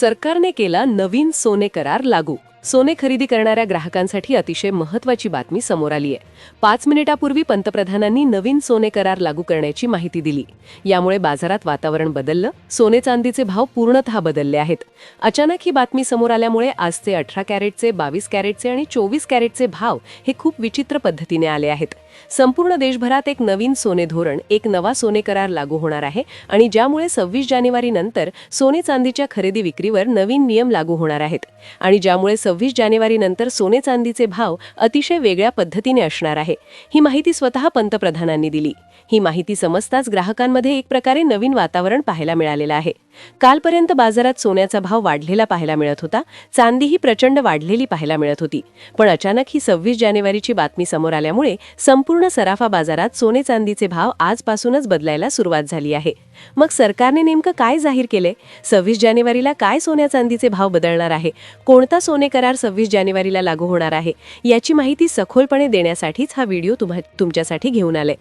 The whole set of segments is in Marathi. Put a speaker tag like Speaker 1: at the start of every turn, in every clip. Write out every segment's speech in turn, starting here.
Speaker 1: सरकारने केला नवीन सोने करार लागू. सोने खरेदी करणाऱ्या ग्राहकांसाठी अतिशय महत्वाची बातमी समोर आली आहे. पाच मिनिटापूर्वी पंतप्रधानांनी नवीन सोने करार लागू करण्याची माहिती दिली. यामुळे बाजारात वातावरण बदललं सोने चांदीचे भाव पूर्णतः बदलले आहेत. अचानक ही बातमी समोर आल्यामुळे आजचे अठरा कॅरेटचे बावीस कॅरेटचे आणि चोवीस कॅरेटचे भाव हे खूप विचित्र पद्धतीने आले आहेत. संपूर्ण देशभरात एक नवीन सोने धोरण एक नवा सोने करार लागू होणार आहे आणि ज्यामुळे सव्वीस जानेवारी नंतर सोने चांदीच्या खरेदी विक्रीवर नवीन नियम लागू होणार आहेत. आणि ज्यामुळे सव्वीस जानेवारी नंतर सोने चांदीचे भाव अतिशय वेगळ्या पद्धतीने असणार आहे. ही माहिती स्वतः पंतप्रधानांनी दिली. ही माहिती समजताच ग्राहकांमध्ये एक प्रकारे नवीन वातावरण पाहायला मिळालेलं आहे. कालपर्यंत बाजारात सोन्याचा भाव वाढलेला पाहायला मिळत होता. चांदीही प्रचंड वाढलेली पाहायला मिळत होती. पण अचानक ही सव्वीस जानेवारीची बातमी समोर आल्यामुळे संपूर्ण सराफा बाजारात सोने चांदीचे भाव आजपासूनच बदलायला सुरुवात झाली आहे. मग सरकारने नेमकं काय जाहीर केले सव्वीस जानेवारीला काय सोन्या चांदीचे भाव बदलणार आहे? कोणता सोने करार सव्वीस जानेवारीला लागू होणार आहे? याची माहिती सखोलपणे देण्यासाठीच हा व्हिडिओ तुम्हा तुमच्यासाठी घेऊन आले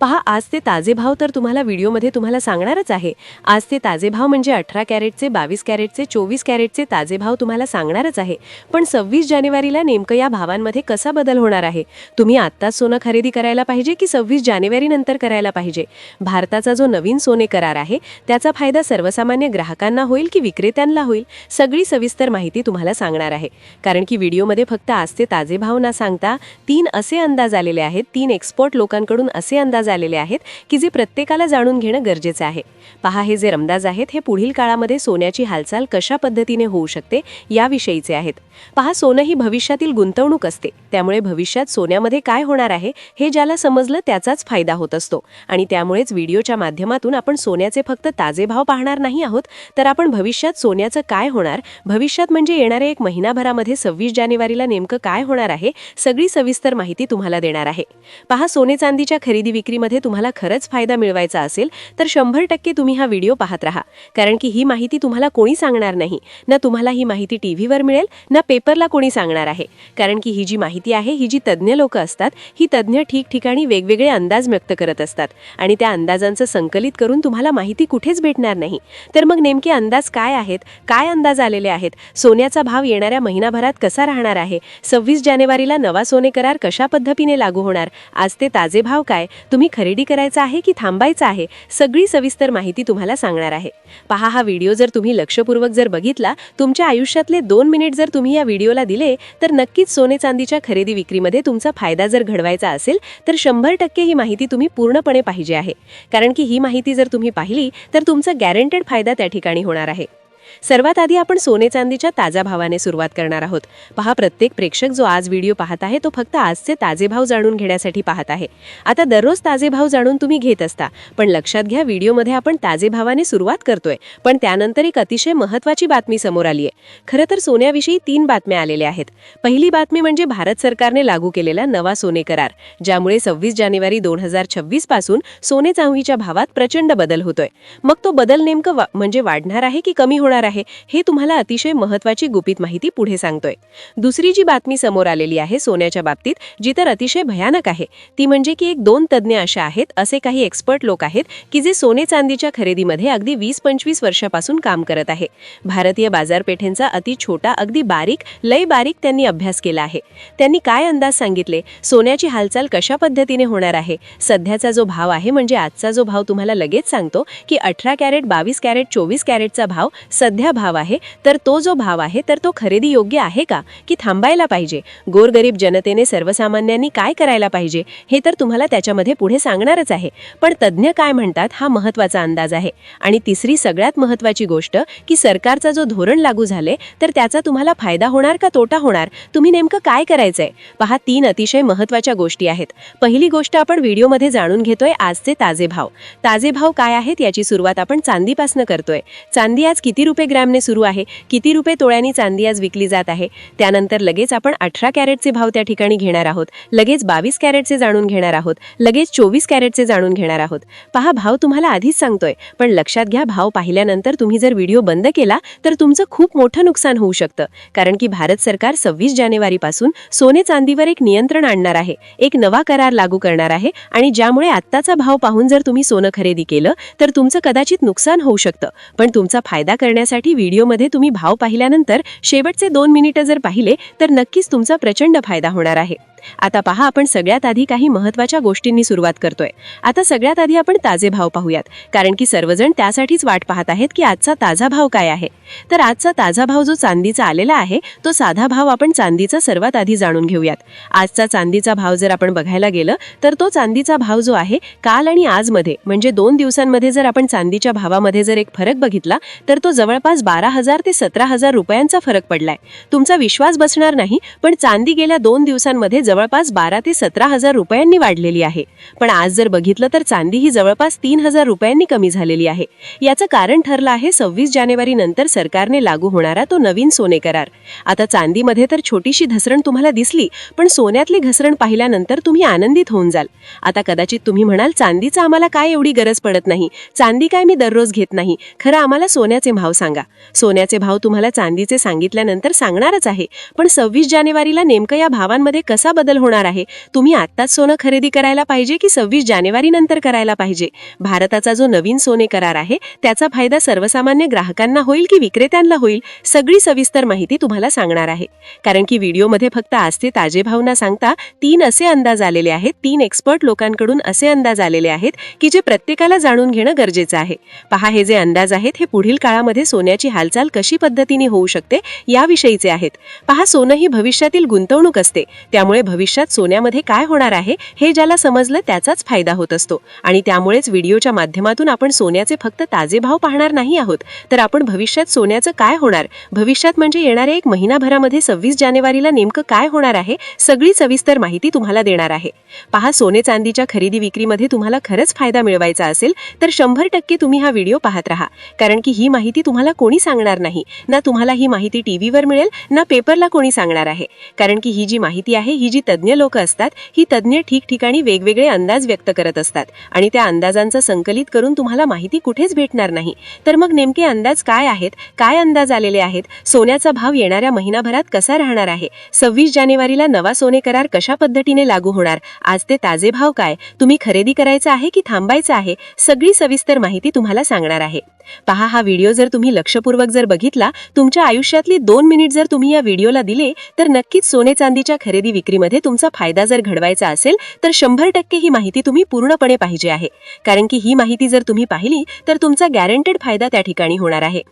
Speaker 1: पहा आज ते ताजे भाव तर तुम्हाला व्हिडिओमध्ये तुम्हाला सांगणारच आहे. आज ते ताजे भाव म्हणजे अठरा कॅरेटचे बावीस कॅरेटचे चोवीस कॅरेटचे ताजे भाव तुम्हाला सांगणारच आहे. पण सव्वीस जानेवारीला नेमकं या भावांमध्ये कसा बदल होणार आहे? तुम्ही आत्ताच सोनं खरेदी करायला पाहिजे की सव्वीस जानेवारी नंतर करायला पाहिजे? भारताचा जो नवीन सोने करार आहे त्याचा फायदा सर्वसामान्य ग्राहकांना होईल की विक्रेत्यांना होईल? सगळी सविस्तर माहिती तुम्हाला सांगणार आहे. कारण की व्हिडिओमध्ये फक्त आजचे ताजे भाव ना सांगता तीन असे अंदाज आलेले आहेत तीन एक्सपर्ट लोकांकडून असे अंदाज आलेले आहेत की जे प्रत्येकाला जाणून घेणं गरजेचं आहे. पहा हे जे अंदाज आहेत हे पुढील काळामध्ये सोन्याची हालचाल कशा पद्धतीने होऊ शकते याविषयीचे आहेत. पहा सोनं ही भविष्यातील गुंतवणूक असते. त्यामुळे भविष्यात सोन्यामध्ये काय होणार आहे हे ज्याला समजलं त्याचाच फायदा होत असतो. आणि त्यामुळेच व्हिडिओच्या माध्यमातून आपण सोन्याचे फक्त ताजे भाव पाहणार नाही आहोत तर आपण भविष्यात सोन्याचं काय होणार भविष्यात म्हणजे येणाऱ्या एक महिनाभरामध्ये सव्वीस जानेवारीला नेमकं काय होणार आहे सगळी सविस्तर माहिती तुम्हाला देणार आहे. पहा सोने चांदीच्या खरेदी विक्रीमध्ये तुम्हाला खरंच फायदा मिळवायचा असेल तर शंभर टक्के तुम्ही हा व्हिडिओ पाहत राहा. कारण की ही माहिती तुम्हाला कोणी सांगणार नाही ना तुम्हाला ही माहिती टीव्हीवर मिळेल ना पेपरला कोणी सांगणार आहे. कारण की ही जी माहिती आहे ही जी तज्ज्ञ लोक असतात ही तज्ज्ञ ठीक ठिकठिकाणी वेगवेगळे अंदाज व्यक्त करत असतात. आणि त्या अंदाजांचं संकलित करून तुम्हाला माहिती कुठेच भेटणार नाही. तर मग नेमके अंदाज काय आहेत? काय अंदाज आलेले आहेत? सोन्याचा भाव येणाऱ्या महिनाभरात कसा राहणार आहे? सव्वीस जानेवारीला नवा सोने करार कशा पद्धतीने लागू होणार? आज ते ताजे भाव काय? तुम्ही खरेदी करायचा आहे की थांबायचं आहे? सगळी सविस्तर माहिती तुम्हाला सांगणार आहे. पहा हा व्हिडिओ जर तुम्ही लक्षपूर्वक जर बघितला तुमच्या आयुष्यातले दोन मिनिट जर तुम्ही या व्हिडिओला दिले तर नक्कीच सोने चांदीच्या खरेदी विक्रीमध्ये तुमचा फायदा जर घडवायचा असेल तर शंभर टक्के ही माहिती तुम्ही पूर्णपणे पाहिजे आहे. कारण की ही माहिती जर तुम्ही पाहिली तर तुमचा गॅरंटेड फायदा त्या ठिकाणी होणार आहे. सर्वात आधी आपण सोने चांदीच्या ताज्या भावाने सुरुवात करणार आहोत. पहा प्रत्येक प्रेक्षक जो आज व्हिडिओ पाहत आहे तो फक्त आजचे ताजे भाव जाणून घेण्यासाठी पाहत आहे. आता दररोज ताजे भाव जाणून तुम्ही घेत असता पण लक्षात घ्या व्हिडिओमध्ये आपण ताजे भावाने सुरुवात करतोय पण त्यानंतर एक अतिशय महत्वाची बातमी समोर आली आहे खरं तर सोन्याविषयी तीन बातम्या आलेल्या आहेत. पहिली बातमी म्हणजे भारत सरकारने लागू केलेला नवा सोने करार ज्यामुळे सव्वीस जानेवारी दोन हजार छव्वीसपासून सोने चांदीच्या भावात प्रचंड बदल होतोय. मग तो बदल नेमकं म्हणजे वाढणार आहे की कमी होणार होणार आहे. हे तुम्हाला अतिशय महत्वाची गुपित माहिती पुढे सांगतोय. दुसरी जी बातमी समोर आलेली आहे सोन्याच्या बाबतीत जी तर अतिशय भयानक आहे. ती म्हणजे की एक दोन तज्ज्ञ अशा आहेत असे काही एक्सपर्ट लोक आहेत की जे सोने चांदीच्या खरेदीमध्ये अगदी वीस पंचवीस वर्षापासून काम करत आहे. भारतीय बाजारपेठेंचा अति छोटा अगदी बारीक लय बारीक त्यांनी अभ्यास केला आहे. त्यांनी काय अंदाज सांगितले? सोन्याची हालचाल कशा पद्धतीने होणार आहे? सध्याचा जो भाव आहे म्हणजे आजचा जो भाव तुम्हाला लगेच सांगतो की अठरा कॅरेट बावीस कॅरेट चोवीस कॅरेटचा भाव सध्या भाव आहे तर तो जो भाव आहे तर तो खरेदी योग्य आहे का? की थांबायला पाहिजे? गोरगरीब जनतेने सर्वसामान्यांनी काय करायला पाहिजे? हे तर तुम्हाला त्याच्यामध्ये पुढे सांगणारच आहे. पण तज्ज्ञ काय म्हणतात हा महत्त्वाचा अंदाज आहे. आणि तिसरी सगळ्यात महत्वाची गोष्ट की सरकारचा जो धोरण लागू झाले तर त्याचा तुम्हाला फायदा होणार का तोटा होणार? तुम्ही नेमकं काय करायचंय? पहा तीन अतिशय महत्त्वाच्या गोष्टी आहेत. पहिली गोष्ट आपण व्हिडिओमध्ये जाणून घेतोय आजचे ताजे भाव ताजे भाव काय आहेत याची सुरुवात आपण चांदीपासनं करतोय. चांदी आज किती रुपये ग्रॅमने सुरू आहे. किती रुपये तोळ्यानी चांदी आज विकली जात आहे. त्यानंतर लगेच आपण अठरा कॅरेटचे भाव त्या ठिकाणी घेणार आहोत. लगेच बावीस कॅरेटचे जाणून घेणार आहोत. लगेच चोवीस कॅरेटचे जाणून घेणार आहोत. पहा भाव तुम्हाला आधीच सांगतोय. पण लक्षात घ्या भाव पाहिल्यानंतर तुम्ही जर व्हिडिओ बंद केला तर तुमचं खूप मोठं नुकसान होऊ शकतं. कारण की भारत सरकार सव्वीस जानेवारीपासून सोने चांदीवर एक नियंत्रण आणणार आहे. एक नवा करार लागू करणार आहे. आणि ज्यामुळे आत्ताचा भाव पाहून जर तुम्ही सोनं खरेदी केलं तर तुमचं कदाचित नुकसान होऊ शकतं. पण तुमचा फायदा करण्या करण्यासाठी व्हिडिओमध्ये तुम्ही भाव पाहिल्यानंतर शेवटचे दोन मिनिटं जर पाहिले तर नक्कीच तुमचा प्रचंड फायदा होणार आहे. आता पहा आपण सगळ्यात आधी काही महत्त्वाच्या गोष्टींनी सुरुवात करतोय. आता सगळ्यात आधी आपण ताजे भाव पाहूयात. कारण की सर्वजण त्यासाठीच वाट पाहत आहेत की आजचा ताजा भाव काय आहे. तर आजचा ताजा भाव जो चांदीचा आलेला आहे तो साधा भाव आपण चांदीचा सर्वात आधी जाणून घेऊयात. आजचा चांदीचा भाव जर आपण बघायला गेलं तर तो चांदीचा भाव जो आहे काल आणि आजमध्ये म्हणजे दोन दिवसांमध्ये जर आपण चांदीच्या भावामध्ये जर एक फरक बघितला तर तो जवळपास बारा हजार ते सतरा हजार रुपयांचा फरक पडलाय. तुमचा विश्वास बसणार नाही पण चांदी गेल्या दोन दिवसांमध्ये जवळपास बारा ते सतरा हजार रुपयांनी वाढलेली आहे. पण आज जर बघितलं तर चांदी ही जवळपास तीन हजार रुपयांनी कमी झालेली आहे. याचं कारण ठरलं आहे सव्वीस जानेवारी नंतर सरकारने लागू होणारा तो नवीन सोने करार. आता चांदीमध्ये तर छोटीशी घसरण तुम्हाला दिसली पण सोन्यातली घसरण पाहिल्यानंतर तुम्ही आनंदित होऊन जाल. आता कदाचित तुम्ही म्हणाल चांदीचं आम्हाला काय एवढी गरज पडत नाही? चांदी काय मी दररोज घेत नाही? खरं आम्हाला सोन्याचे भाव सांगा. सोन्याचे भाव तुम्हाला चांदीचे सांगितल्यानंतर सांगणारच आहे. पण सव्वीस जानेवारीला नेमकं या भावांमध्ये कसा बदल होणार आहे. तुम्ही आत्ताच सोनं खरेदी करायला पाहिजे की सव्वीस जानेवारी नंतर करायला पाहिजे? भारताचा जो नवीन सोने करार आहे त्याचा फायदा सर्वसामान्य ग्राहकांना होईल की विक्रेत्यांना होईल? सगळी सविस्तर माहिती तुम्हाला सांगणार आहे. कारण की व्हिडिओमध्ये फक्त आज ते ताजे भाव न सांगता तीन असे अंदाज आलेले आहेत. तीन एक्सपर्ट लोकांकडून असे अंदाज आलेले आहेत की जे प्रत्येकाला जाणून घेणं गरजेचं आहे. पहा हे जे अंदाज आहेत हे पुढील काळामध्ये सोन्याची हालचाल कशी पद्धतीने होऊ शकते याविषयीचे आहेत. पहा सोनं ही भविष्यातील गुंतवणूक असते. त्यामुळे भविष्यात सोन्यामध्ये काय होणार आहे हे ज्याला समजलं त्याचाच फायदा होत असतो. आणि त्यामुळेच व्हिडिओच्या माध्यमातून आपण सोन्याचे फक्त ताजे भाव पाहणार नाही आहोत. तर आपण भविष्यात सोन्याचं काय होणार? भविष्यात म्हणजे येणाऱ्या एक महिनाभरामध्ये सव्वीस जानेवारीला नेमकं काय होणार आहे? सगळी सविस्तर माहिती तुम्हाला देणार आहे. पहा सोने चांदीच्या खरेदी विक्रीमध्ये तुम्हाला खरंच फायदा मिळवायचा असेल तर शंभर टक्के तुम्ही हा व्हिडिओ पाहत राहा. कारण की ही माहिती तुम्हाला कोणी सांगणार नाही. ना तुम्हाला ही माहिती टीव्हीवर मिळेल ना पेपरला कोणी सांगणार आहे. कारण की ही जी माहिती आहे ही जी तज्ज्ञ लोक असतात ही तज्ज्ञ ठिकठिकाणी वेगवेगळे अंदाज व्यक्त करत असतात. आणि त्या अंदाजांचं संकलित करून तुम्हाला माहिती कुठेच भेटणार नाही. तर मग नेमके अंदाज काय आहेत? काय अंदाज आलेले आहेत? सोन्याचा भाव येणाऱ्या महिनाभरात कसा राहणार आहे? सव्वीस जानेवारीला नवा सोने करार कशा पद्धतीने लागू होणार? आज ते ताजे भाव काय? तुम्ही खरेदी करायचं आहे की थांबायचं आहे? सगळी सविस्तर माहिती तुम्हाला सांगणार आहे. पहा हा व्हिडिओ जर तुम्ही लक्षपूर्वक जर बघितला तुमच्या आयुष्यातली दोन मिनिट जर तुम्ही या व्हिडिओला दिले तर नक्कीच सोने चांदीच्या खरेदी विक्रीमध्ये तुमचा फायदा जर घडवायचा असेल तर शंभर टक्के ही माहिती तुम्ही पूर्णपणे पाहिजे आहे. कारण की ही माहिती जर तुम्ही पाहिली तर तुमचा गॅरंटेड फायदा त्या ठिकाणी होणार आहे.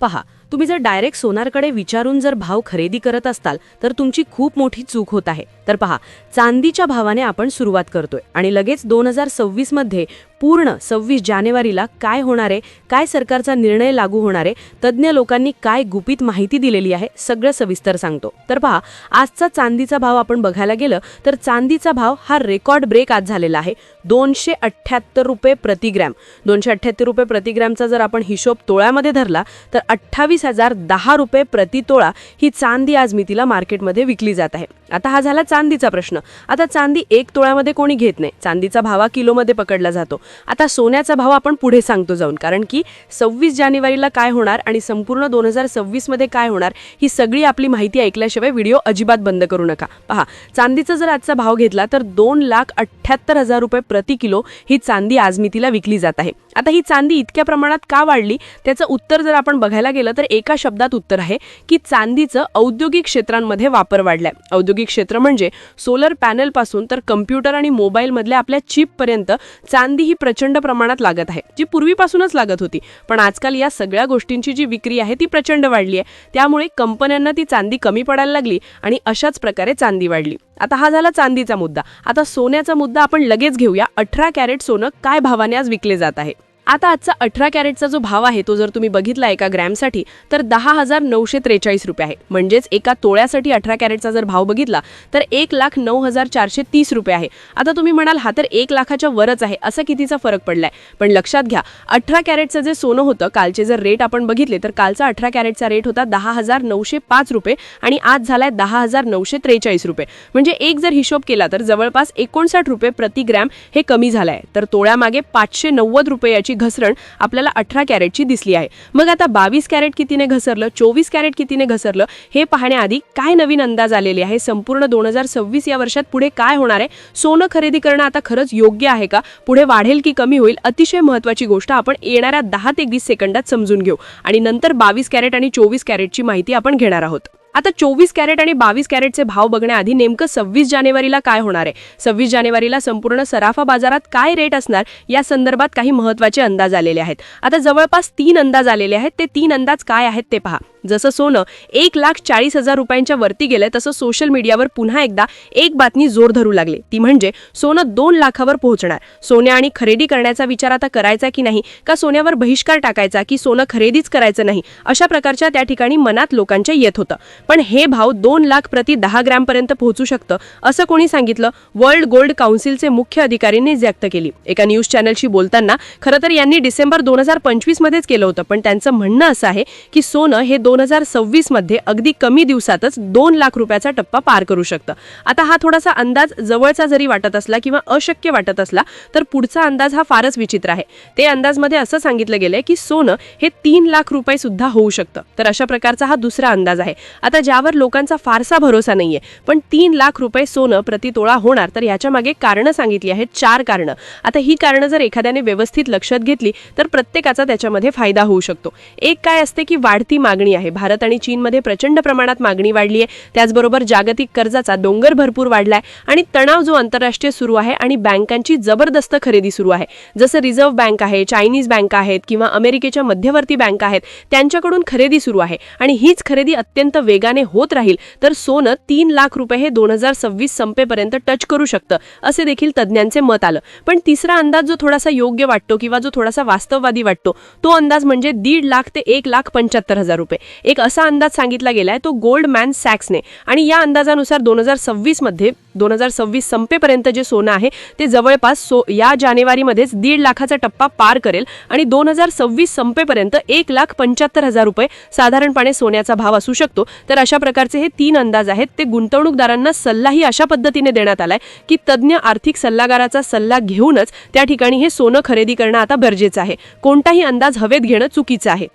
Speaker 2: पहा तुम्ही जर डायरेक्ट सोनारकडे विचारून जर भाव खरेदी करत असताल तर तुमची खूप मोठी चूक होत आहे. तर पहा चांदीच्या भावाने आपण सुरुवात करतोय आणि लगेच दोन हजार सव्वीसमध्ये पूर्ण सव्वीस जानेवारीला काय होणार आहे काय सरकारचा निर्णय लागू होणार आहे तज्ज्ञ लोकांनी काय गुपित माहिती दिलेली आहे सगळं सविस्तर सांगतो. तर पहा आजचा चांदीचा भाव आपण बघायला गेलं तर चांदीचा भाव हा रेकॉर्ड ब्रेक आज झालेला आहे. दोनशे अठ्ठ्याहत्तर रुपये प्रतिग्रॅम दोनशे अठ्ठ्याहत्तर रुपये प्रतिग्रॅमचा जर आपण हिशोब तोळ्यामध्ये धरला तर अठ्ठावीस हजार दहा रुपये प्रति तोळा ही चांदी आज मितीला मार्केटमध्ये विकली जात आहे. आता हा झाला चांदीचा प्रश्न. आता चांदी एक तोळ्यामध्ये कोणी घेत नाही. चांदीचा भावा किलोमध्ये पकडला जातो. आता सोन्याचा भाव आपण पुढे सांगतो जाऊन. कारण की सव्वीस जानेवारीला काय होणार आणि संपूर्ण दोन हजार सव्वीसमध्ये काय होणार ही सगळी आपली माहिती ऐकल्याशिवाय व्हिडिओ अजिबात बंद करू नका. पहा चांदीचा जर आजचा भाव घेतला तर दोन लाख अठ्ठ्याहत्तर हजार रुपये प्रति किलो ही चांदी आजमितीला विकली जात आहे. आता ही चांदी इतक्या प्रमाणात का वाढली? त्याचं उत्तर जर आपण बघायला गेलं तर एका शब्दात उत्तर आहे की चांदीचं औद्योगिक क्षेत्रांमध्ये वापर वाढलाय. औद्योगिक क्षेत्र म्हणजे सोलर पॅनलपासून तर कम्प्युटर आणि मोबाईलमधल्या आपल्या चिप पर्यंत चांदी ही प्रचंड प्रमाणात लागत आहे जी पूर्वीपासूनच लागत होती. पण आजकाल या सगळ्या गोष्टींची जी विक्री आहे ती प्रचंड वाढली आहे. त्यामुळे कंपन्यांना ती चांदी कमी पडायला लागली आणि अशाच प्रकारे चांदी वाढली. आता हा झाला चांदीचा मुद्दा. आता सोन्याचा मुद्दा आपण लगेच घेऊया. अठरा कॅरेट सोनं काय भावाने आज विकले जात आहे? आता आजचा अठरा कॅरेटचा जो भाव आहे तो जर तुम्ही बघितला एका ग्रॅमसाठी तर दहा हजार नऊशे त्रेचाळीस रुपये आहे. म्हणजेच एका तोळ्यासाठी अठरा कॅरेटचा जर भाव बघितला तर एक लाख नऊ हजार चारशे तीस रुपये आहे. आता तुम्ही म्हणाल हा तर एक लाखाच्या वरच आहे असा कितीचा फरक पडलाय? पण लक्षात घ्या अठरा कॅरेटचं जे सोनं होतं कालचे जर रेट आपण बघितले तर कालचा अठरा कॅरेटचा रेट होता दहा हजार नऊशे पाच रुपये आणि आज झालाय दहा हजार नऊशे त्रेचाळीस रुपये. म्हणजे एक जर हिशोब केला तर जवळपास एकोणसाठ रुपये प्रति ग्रॅम हे कमी झालंय. तर तोळ्यामागे पाचशे नव्वद रुपये याची घसरण आपल्याला अठरा कॅरेटची दिसली आहे. मग आता बावीस कॅरेट कितीने घसरलं? चोवीस कॅरेट कितीने घसरलं? हे पाहण्याआधी काय नवीन अंदाज आलेले आहे? संपूर्ण दोन हजार सव्वीस या वर्षात पुढे काय होणार आहे? सोनं खरेदी करणं आता खरंच योग्य आहे का? पुढे वाढेल की कमी होईल? अतिशय महत्वाची गोष्ट आपण येणाऱ्या दहा ते वीस सेकंदात समजून घेऊ. आणि नंतर बावीस कॅरेट आणि चोवीस कॅरेटची माहिती आपण घेणार आहोत. आता चोवीस कॅरेट आणि बावीस कॅरेटचे भाव बघण्याआधी नेमकं सव्वीस जानेवारीला काय होणार आहे? सव्वीस जानेवारीला संपूर्ण सराफा बाजारात काय रेट असणार? या संदर्भात काही महत्त्वाचे अंदाज आलेले आहेत. आता जवळपास तीन अंदाज आलेले आहेत. ते तीन अंदाज काय आहेत ते पहा. जसं सोनं एक लाख चाळीस हजार रुपयांच्या वरती गेलंय तसं सोशल मीडियावर पुन्हा एकदा एक बातमी जोर धरू लागली. ती म्हणजे सोनं दोन लाखावर पोहोचणार. सोन्या आणि खरेदी करण्याचा विचार आता करायचा की नाही का सोन्यावर बहिष्कार टाकायचा की सोनं खरेदीच करायचं नाही? अशा प्रकारच्या त्या ठिकाणी मनात लोकांच्या येत होतं. पण हे भाव दोन लाख प्रति दहा ग्रॅमपर्यंत पोहोचू शकतं असं कोणी सांगितलं? वर्ल्ड गोल्ड काउन्सिलचे मुख्य अधिकारींनी व्यक्त केली. एका न्यूज चॅनलशी बोलताना खरं तर यांनी डिसेंबर दोन हजार पंचवीस मध्येच केलं होतं पण त्यांचं म्हणणं असं आहे की सोनं हे दोन हजार सव्वीसमध्ये अगदी कमी दिवसातच दोन लाख रुपयाचा टप्पा पार करू शकतं. आता हा थोडासा अंदाज जवळचा जरी वाटत असला किंवा अशक्य वाटत असला तर पुढचा अंदाज हा फारच विचित्र आहे. ते अंदाजमध्ये असं सांगितलं गेलंय की सोनं हे तीन लाख रुपये सुद्धा होऊ शकतं. तर अशा प्रकारचा हा दुसरा अंदाज आहे. आता ज्यावर लोकांचा फारसा भरोसा नाहीये पण तीन लाख रुपये सोनं प्रतितोळा होणार तर याच्या मागे कारणं सांगितली आहेत चार कारणं. आता ही कारणं जर एखाद्याने व्यवस्थित लक्षात घेतली तर प्रत्येकाचा त्याच्यामध्ये फायदा होऊ शकतो. एक काय असते की वाढती मागणी आहे. भारत आणि चीनमध्ये प्रचंड प्रमाणात मागणी वाढली आहे. त्याचबरोबर जागतिक कर्जाचा डोंगर भरपूर वाढलाय आणि तणाव जो आंतरराष्ट्रीय सुरू आहे आणि बँकांची जबरदस्त खरेदी सुरू आहे. जसं रिझर्व्ह बँक आहे चायनीज बँक आहेत किंवा अमेरिकेच्या मध्यवर्ती बँक आहेत त्यांच्याकडून खरेदी सुरू आहे आणि हीच खरेदी अत्यंत वेगाने होत राहील. तर सोनं तीन लाख रुपये हे दोन हजार सव्वीस संपेपर्यंत टच करू शकतं असे देखील तज्ज्ञांचे मत आलं. पण तिसरा अंदाज जो थोडासा योग्य वाटतो किंवा जो थोडासा वास्तववादी वाटतो तो अंदाज म्हणजे दीड लाख ते एक लाख पंच्याहत्तर हजार रुपये. एक असा अंदाज सांगितला गेलाय तो गोल्डमॅन सॅक्सने आणि या अंदाजानुसार दोन हजार सव्वीसमध्ये दोन हजार सव्वीस संपेपर्यंत जे सोनं आहे ते जवळपास सो या जानेवारीमध्येच दीड लाखाचा टप्पा पार करेल. आणि दोन हजार सव्वीस संपेपर्यंत एक लाख पंच्याहत्तर हजार रुपये साधारणपणे सोन्याचा भाव असू शकतो. तर अशा प्रकारचे हे तीन अंदाज आहेत. ते गुंतवणूकदारांना सल्लाही अशा पद्धतीने देण्यात आलाय की तज्ज्ञ आर्थिक सल्लागाराचा सल्ला घेऊनच त्या ठिकाणी हे सोनं खरेदी करणं आता गरजेचं आहे. कोणताही अंदाज हवेत घेणं चुकीचं आहे.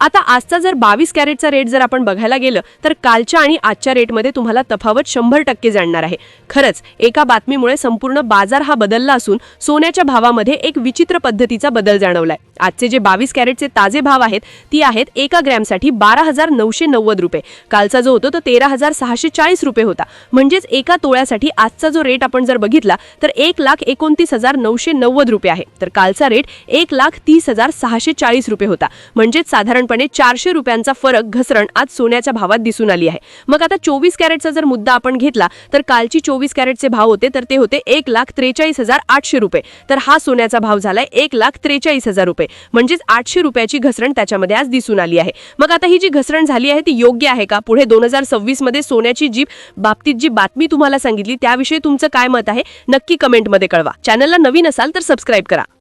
Speaker 2: आता आजचा जर बावीस कॅरेटचा रेट जर आपण बघायला गेलं तर कालच्या आणि आजच्या रेटमध्ये तुम्हाला तफावत शंभर टक्के जाणणार आहे. खरंच एका बातमीमुळे संपूर्ण बाजार हा बदलला असून सोन्याच्या भावामध्ये एक विचित्र पद्धतीचा बदल जाणवलाय. आजचे जे बावीस कॅरेटचे ताजे भाव आहेत ती आहेत एका ग्रॅमसाठी बारा हजार नऊशे नव्वद रुपये. कालचा जो होतो तो तेरा हजार सहाशे चाळीस रुपये होता. म्हणजेच एका तोळ्यासाठी आजचा जो रेट आपण जर बघितला तर एक लाख एकोणतीस हजार नऊशे नव्वद रुपये आहे. तर कालचा रेट एक लाख तीस हजार सहाशे चाळीस रुपये होता. म्हणजेच साधारण साधारणपणे चारशे रुपयांचा फरक घसरण आज सोन्याच्या भावात दिसून आली आहे. मग आता चोवीस कॅरेटचा जर मुद्दा आपण घेतला तर कालची चोवीस कॅरेटचे भाव होते तर ते होते एक लाख त्रेचाळीस हजार आठशे रुपये. तर हा सोन्याचा भाव झालाय एक लाख त्रेचाळीस हजार रुपये. म्हणजेच आठशे रुपयाची घसरण त्याच्यामध्ये आज दिसून आली आहे. मग आता ही जी घसरण झाली आहे ती योग्य आहे का? पुढे दोन हजार सव्वीसमध्ये सोन्याची जी बाबतीत जी बातमी तुम्हाला सांगितली त्याविषयी तुमचं काय मत आहे नक्की कमेंटमध्ये कळवा. चॅनलला नवीन असाल तर सबस्क्राईब करा.